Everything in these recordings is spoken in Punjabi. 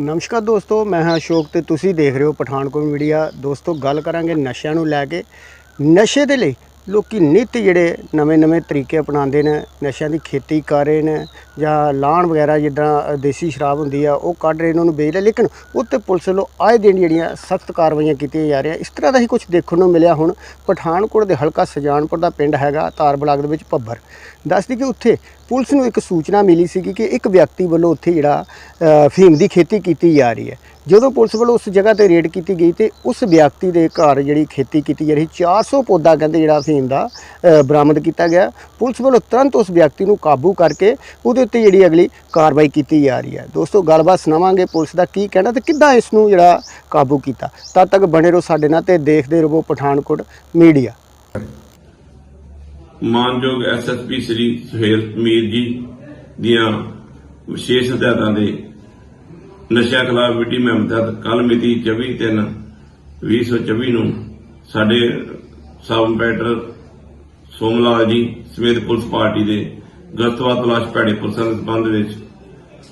ਨਮਸਕਾਰ ਦੋਸਤੋ, ਮੈਂ ਹਾਂ ਅਸ਼ੋਕ ਤੇ ਤੁਸੀਂ ਦੇਖ ਰਹੇ ਹੋ ਪਠਾਨਕੋਟ ਮੀਡੀਆ। ਦੋਸਤੋ, ਗੱਲ ਕਰਾਂਗੇ ਨਸ਼ਿਆਂ ਨੂੰ ਲੈ ਕੇ। ਨਸ਼ੇ ਦੇ ਲਈ ਲੋਕੀ ਨਿਤ ਜਿਹੜੇ ਨਵੇਂ-ਨਵੇਂ ਤਰੀਕੇ ਅਪਣਾਉਂਦੇ ਨੇ, ਨਸ਼ਿਆਂ ਦੀ ਖੇਤੀ ਕਰ ਰਹੇ ਨੇ ਜਾਂ ਲਾਣ ਵਗੈਰਾ ਜਿੱਦਾਂ ਦੇਸੀ ਸ਼ਰਾਬ ਹੁੰਦੀ ਆ, ਉਹ ਕੱਢ ਰਹੇ ਇਹਨਾਂ ਨੂੰ ਵੇਚ ਰਹੇ ਲੇਕਿਨ ਉੱਤੇ ਪੁਲਿਸ ਵੱਲੋਂ ਆਏ ਦਿਨ ਜਿਹੜੀਆਂ ਸਖਤ ਕਾਰਵਾਈਆਂ ਕੀਤੀਆਂ ਜਾ ਰਹੀਆਂ। ਇਸ ਤਰ੍ਹਾਂ ਦਾ ਹੀ ਕੁਝ ਦੇਖਣ ਨੂੰ ਮਿਲਿਆ ਹੁਣ। ਪਠਾਨਕੋਟ ਦੇ ਹਲਕਾ ਸਜਾਨਪੁਰ ਦਾ ਪਿੰਡ ਹੈਗਾ, ਤਾਰ ਬਲਾਕ ਦੇ ਵਿੱਚ ਭੱਬਰ। ਦੱਸਦੀ ਕਿ ਉੱਥੇ ਪੁਲਿਸ ਨੂੰ ਇੱਕ ਸੂਚਨਾ ਮਿਲੀ ਸੀਗੀ ਕਿ ਇੱਕ ਵਿਅਕਤੀ ਵੱਲੋਂ ਉੱਥੇ ਜਿਹੜਾ ਫੀਮ ਦੀ ਖੇਤੀ ਕੀਤੀ ਜਾ ਰਹੀ ਹੈ। ਜਦੋਂ ਪੁਲਿਸ ਵੱਲੋਂ ਉਸ ਜਗ੍ਹਾ ਤੇ ਰੇਡ ਕੀਤੀ ਗਈ ਤੇ ਉਸ ਵਿਅਕਤੀ ਦੇ ਘਰ ਜਿਹੜੀ ਖੇਤੀ ਕੀਤੀ ਜਾ ਰਹੀ 400 ਪੌਦਾ ਕਹਿੰਦੇ ਜਿਹੜਾ ਫੀਮ ਦਾ ਬਰਾਮਦ ਕੀਤਾ ਗਿਆ। ਪੁਲਿਸ ਵੱਲੋਂ ਤੁਰੰਤ ਉਸ ਵਿਅਕਤੀ ਨੂੰ ਕਾਬੂ ਕਰਕੇ ਉਹਦੇ ਉੱਤੇ ਜਿਹੜੀ ਅਗਲੀ ਕਾਰਵਾਈ ਕੀਤੀ ਜਾ ਰਹੀ ਹੈ। ਦੋਸਤੋ, ਗੱਲਬਾਤ ਸੁਣਾਵਾਂਗੇ ਪੁਲਿਸ ਦਾ ਕੀ ਕਹਿਣਾ ਤੇ ਕਿੱਦਾਂ ਇਸ ਨੂੰ ਜਿਹੜਾ ਕਾਬੂ ਕੀਤਾ। ਤਦ ਤੱਕ ਬਣੇ ਰਹੋ ਸਾਡੇ ਨਾਲ ਤੇ ਦੇਖਦੇ ਰਹੋ ਪਠਾਨਕੋਟ ਮੀਡੀਆ। ਮਾਨਯੋਗ ਐਸਐਸਪੀ ਸ੍ਰੀ ਸੁਹੇਲ ਮੀਰ ਜੀ ਦੀਆਂ ਵਿਸ਼ੇਸ਼ ਹਦਾਇਤਾਂ ਦੇ ਨਸ਼ਿਆਂ ਖਿਲਾਫ ਮਿੱਟੀ ਮੁਹਿੰਮ ਤਹਿਤ ਕੱਲ ਮਿਤੀ 24/3/2024 ਨੂੰ ਸਾਡੇ ਸਬ ਇੰਸਪੈਕਟਰ ਸੋਮਲਾਲ ਜੀ ਸਮੇਤ ਪੁਲਿਸ ਪਾਰਟੀ ਦੇ ਗਸ਼ਤਵਾ ਤਲਾਸ਼ ਭੈੜੇ ਪੁਲਿਸਾਂ ਦੇ ਸੰਬੰਧ ਵਿੱਚ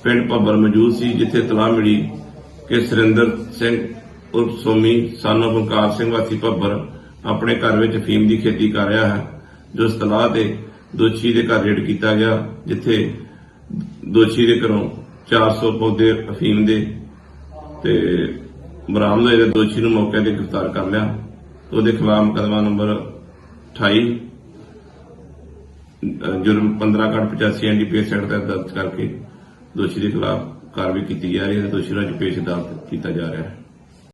ਪਿੰਡ ਭੱਬਰ ਮੌਜੂਦ ਸੀ, ਜਿੱਥੇ ਤਲਾਹ ਮਿਲੀ ਕਿ ਸੁਰਿੰਦਰ ਸਿੰਘ ਉਰਫ ਸੋਮੀ ਸਾਨੋ ਬਲਕਾਰ ਸਿੰਘ ਵਾਸੀ ਭੱਬਰ ਆਪਣੇ ਘਰ ਵਿੱਚ ਫੀਮ ਦੀ ਖੇਤੀ ਕਰ ਰਿਹਾ ਹੈ, ਜੋ ਸਤਲਾਹ ਤੇ ਦੋਸ਼ੀ ਦੇ ਘਰ ਰੇਡ ਕੀਤਾ ਗਿਆ, ਜਿੱਥੇ ਦੋਸ਼ੀ ਦੇ ਘਰੋਂ 400 ਪੌਦੇ ਅਫੀਮ ਦੇ ਤੇ ਬਰਾਮਦ ਹੋਏ ਦੋਸ਼ੀ ਨੂੰ ਮੌਕੇ ਤੇ ਗ੍ਰਿਫਤਾਰ ਕਰ ਲਿਆ। ਉਹਦੇ ਖਿਲਾਫ ਮੁਕੱਦਮਾ ਨੰਬਰ 28 ਜੁਰਮ 15 ਕੱਟ 85 ਐਨਡੀਪੀਐਸ ਐਕਟ ਤਹਿਤ ਦਰਜ ਕਰਕੇ ਦੋਸ਼ੀ ਦੇ ਖਿਲਾਫ ਕਾਰਵਾਈ ਕੀਤੀ ਜਾ ਰਹੀ ਹੈ ਤੇ ਦੋਸ਼ੀ ਨੂੰ ਅੱਜ ਪੇਸ਼ ਅਦਾਲਤ ਕੀਤਾ ਜਾ ਰਿਹਾ ਹੈ।